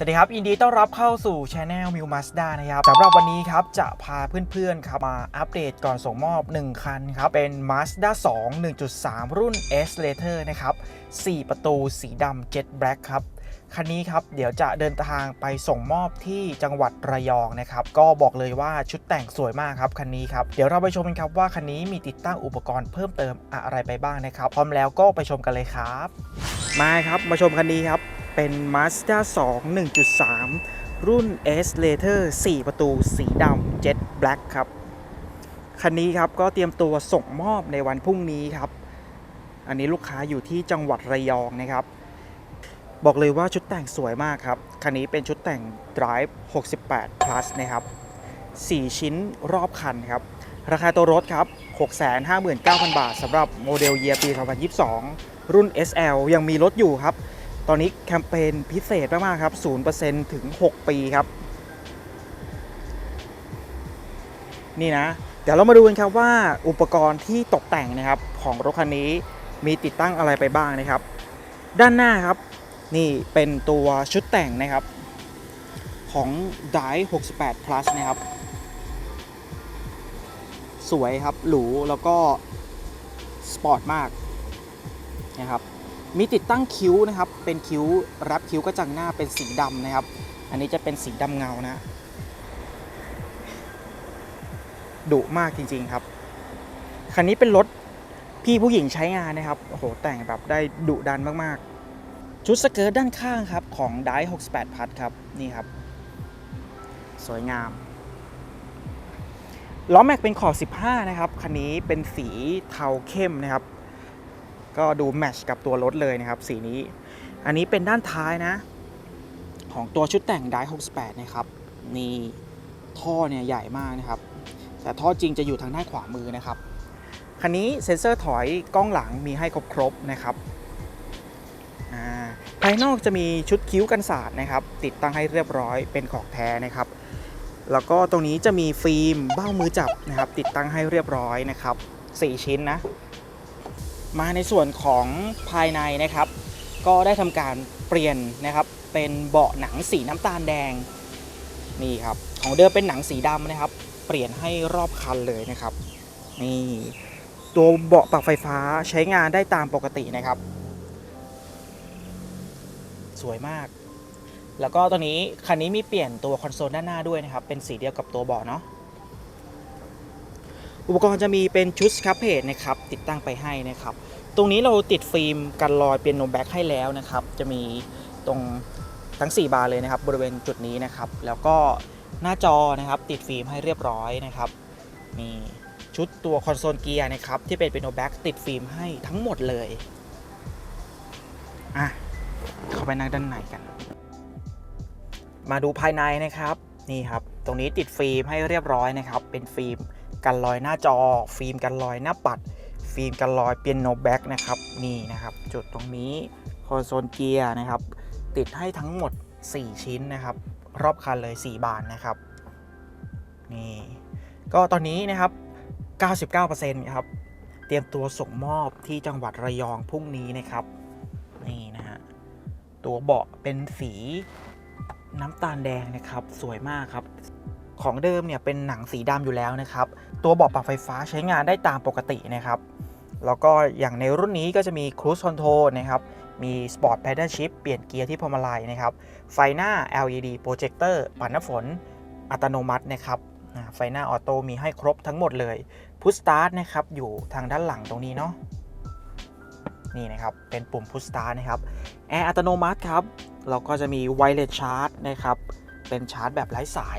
สวัสดีครับยินดีต้อนรับเข้าสู่ช anel m i w Mazda นะครับสำหรับวันนี้ครับ จะพาเพื่อนๆครับมาอัปเดตก่อนส่งมอบ 1 คันครับ เป็น Mazda 2 1.3 รุ่น S Later นะครับ 4 ประตูสีดำ Jet Black ครับ คันนี้ครับ เดี๋ยวจะเดินทางไปส่งมอบที่จังหวัดระยองนะครับ ก็บอกเลยว่าชุดแต่งสวยมากครับ คันนี้ครับ เดี๋ยวเราไปชมกันครับว่าคันนี้มีติดตั้งอุปกรณ์เพิ่มเติมอะไรไปบ้างนะครับ พร้อมแล้วก็ไปชมกันเลยครับ มาครับมาชมคันนี้ครับ เป็น Mazda 2 1.3 รุ่น S Later 4 ประตู สีดำ Jet Black ครับ คันนี้ครับก็เตรียมตัวส่งมอบในวันพรุ่งนี้ครับ อันนี้ลูกค้าอยู่ที่จังหวัดระยองนะครับ บอกเลยว่าชุดแต่งสวยมากครับ คันนี้เป็นชุดแต่ง Drive 68 plus นะครับ 4 ชิ้นรอบคันครับ ราคาตัวรถครับ 659,000 บาทสำหรับโมเดลเยียปี 2022 รุ่น SL ยังมีรถอยู่ครับ ตอนนี้แคมเปญพิเศษมากๆครับ 0%ถึง 6 ปีครับ นี่นะ เดี๋ยวเรามาดูกันครับว่าอุปกรณ์ที่ตกแต่งนะครับของรถคันนี้มีติดตั้งอะไรไปบ้างนะครับ ด้านหน้าครับ นี่เป็นตัวชุดแต่งนะครับ ของ d i 68 plus นะครับ สวยครับ หรู แล้วก็ สปอร์ตมากนะครับ มีติดตั้งคิ้วนะครับ เป็นคิ้วรับคิ้วกระจังหน้าเป็นสีดำนะครับ อันนี้จะเป็นสีดำเงานะ ดุมากจริงๆครับ คันนี้เป็นรถพี่ผู้หญิงใช้งานนะครับ โอ้โห แต่งแบบได้ดุดันมากๆ ชุดสเกิร์ตด้านข้างครับ ของได68 พัทครับ นี่ครับ สวยงาม ล้อแม็กเป็นขอบ 15 นะครับ คันนี้เป็นสีเทาเข้มนะครับ ก็ดูแมชกับตัวรถเลยนะครับ สีนี้ อันนี้เป็นด้านท้ายนะ ของตัวชุดแต่งได68 นะครับ นี่ท่อเนี่ยใหญ่มากนะครับ แต่ท่อจริงจะอยู่ทางด้านขวามือนะครับ คันนี้เซ็นเซอร์ถอยกล้องหลังมีให้ครบๆนะครับอ่าภายนอกจะมีชุดคิ้วกันสาดนะครับ ติดตั้งให้เรียบร้อยเป็นของแท้นะครับ แล้วก็ตรงนี้จะมีฟิล์มเบ้ามือจับนะครับ ติดตั้งให้เรียบร้อยนะครับ 4 ชิ้นนะ มาในส่วนของภายในนะครับ ก็ได้ทำการเปลี่ยนนะครับ เป็นเบาะหนังสีน้ำตาลแดงนี่ครับของเดิมเป็นหนังสีดำนะครับ เปลี่ยนให้รอบคันเลยนะครับนี่ตัวเบาะปรับไฟฟ้าใช้งานได้ตามปกตินะครับ สวยมาก แล้วก็ตัวนี้คันนี้มีเปลี่ยนตัวคอนโซลด้านหน้าด้วยนะครับ เป็นสีเดียวกับตัวเบาะเนาะ อุปกรณ์จะมีเป็นชุดสครับเพจนะครับติดตั้งไปให้นะครับ ตรงนี้เราติดฟิล์มกันรอยเปียโนแบ็กให้แล้วนะครับ จะมีตรงทั้ง 4 บานเลยนะครับ บริเวณจุดนี้นะครับ แล้วก็หน้าจอนะครับติดฟิล์มให้เรียบร้อยนะครับมีชุดตัวคอนโซลเกียร์นะครับที่เป็นเปียโนแบ็กติดฟิล์มให้ทั้งหมดเลยอะเข้าไปนั่งด้านในกัน มาดูภายในนะครับนี่ครับ ตรงนี้ติดฟิล์มให้เรียบร้อยนะครับ เป็นฟิล์ม กันรอยหน้าจอ ฟิล์มกันรอยหน้าปัด ฟิล์มกันรอยเปียโนแบ็กนะครับนี่นะครับ จุดตรงนี้คอนโซลเกียร์นะครับ ติดให้ทั้งหมด 4 ชิ้นนะครับ รอบคันเลย 4 บานนะครับนี่ก็ตอนนี้นะครับ 99%ครับ เตรียมตัวส่งมอบที่จังหวัดระยองพรุ่งนี้นะครับ นี่นะฮะ ตัวเบาะเป็นสีน้ำตาลแดงนะครับ สวยมากครับ ของเดิมเนี่ยเป็นหนังสีดำอยู่แล้วนะครับ ตัวเบาะปรับไฟฟ้าใช้งานได้ตามปกตินะครับ แล้วก็อย่างในรุ่นนี้ก็จะมี Cruise Control นะครับ มี Sport Pedal Shift เปลี่ยนเกียร์ที่พวงมาลัยนะครับ ไฟหน้า LED Projector ปัดน้ำฝน อัตโนมัตินะครับไฟหน้าออโต้มีให้ครบทั้งหมดเลยพุชสตาร์ทนะครับ อยู่ทางด้านหลังตรงนี้เนาะนี่นะครับ เป็นปุ่มพุชสตาร์ทนะครับแอร์อัตโนมัติครับ เราก็จะมีไวเลสชาร์จนะครับ เป็นชาร์จแบบไร้สาย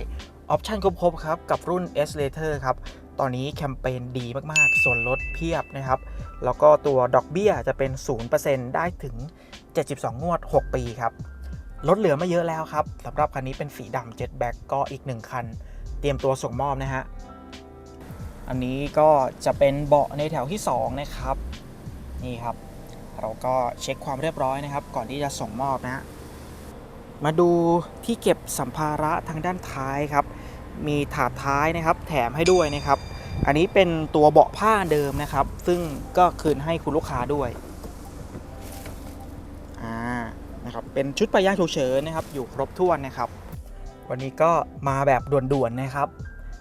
ออปชันครบๆครับ กับรุ่น S Later ครับ ตอนนี้แคมเปญดีมากๆ ส่วนลดเพียบนะครับ แล้วก็ตัวดอกเบี้ยจะเป็น 0%ได้ถึง 72 งวด 6 ปีครับ ลดเหลือไม่เยอะแล้วครับสำหรับคันนี้เป็นสีดำเจ็ตแบ็กก็อีก 1 คัน เตรียมตัวส่งมอบนะฮะ อันนี้ก็จะเป็นเบาะในแถวที่ 2 นะครับ นี่ครับ เราก็เช็คความเรียบร้อยนะครับ ก่อนที่จะส่งมอบนะฮะมาดูที่เก็บสัมภาระทางด้านท้ายครับ มีถาดท้ายนะครับ แถมให้ด้วยนะครับ อันนี้เป็นตัวเบาะผ้าเดิมนะครับ ซึ่งก็คืนให้คุณลูกค้าด้วยอ่านะครับเป็นชุดไปย่างฉุกเฉินนะครับ อยู่ครบถ้วนนะครับ วันนี้ก็มาแบบด่วนๆนะครับ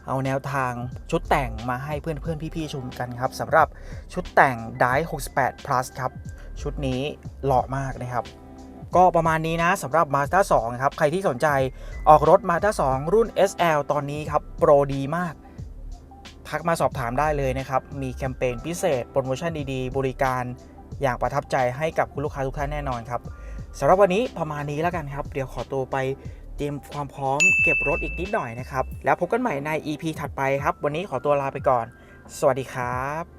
เอาแนวทางชุดแต่งมาให้เพื่อนๆพี่ๆชมกันครับสำหรับชุดแต่ง d i 68 plus ครับ ชุดนี้หล่อมากนะครับ ก็ประมาณนี้นะสำหรับ Mazda 2ครับ ใครที่สนใจออกรถ Mazda 2 รุ่น SL ตอนนี้ครับ โปรดีมาก ทักมาสอบถามได้เลยนะครับ มีแคมเปญพิเศษ โปรโมชั่นดีๆ บริการอย่างประทับใจให้กับคุณลูกค้าทุกท่านแน่นอนครับสำหรับวันนี้ประมาณนี้แล้วกันครับ เดี๋ยวขอตัวไปเตรียมความพร้อมเก็บรถอีกนิดหน่อยนะครับ แล้วพบกันใหม่ใน EP ถัดไปครับ วันนี้ขอตัวลาไปก่อน สวัสดีครับ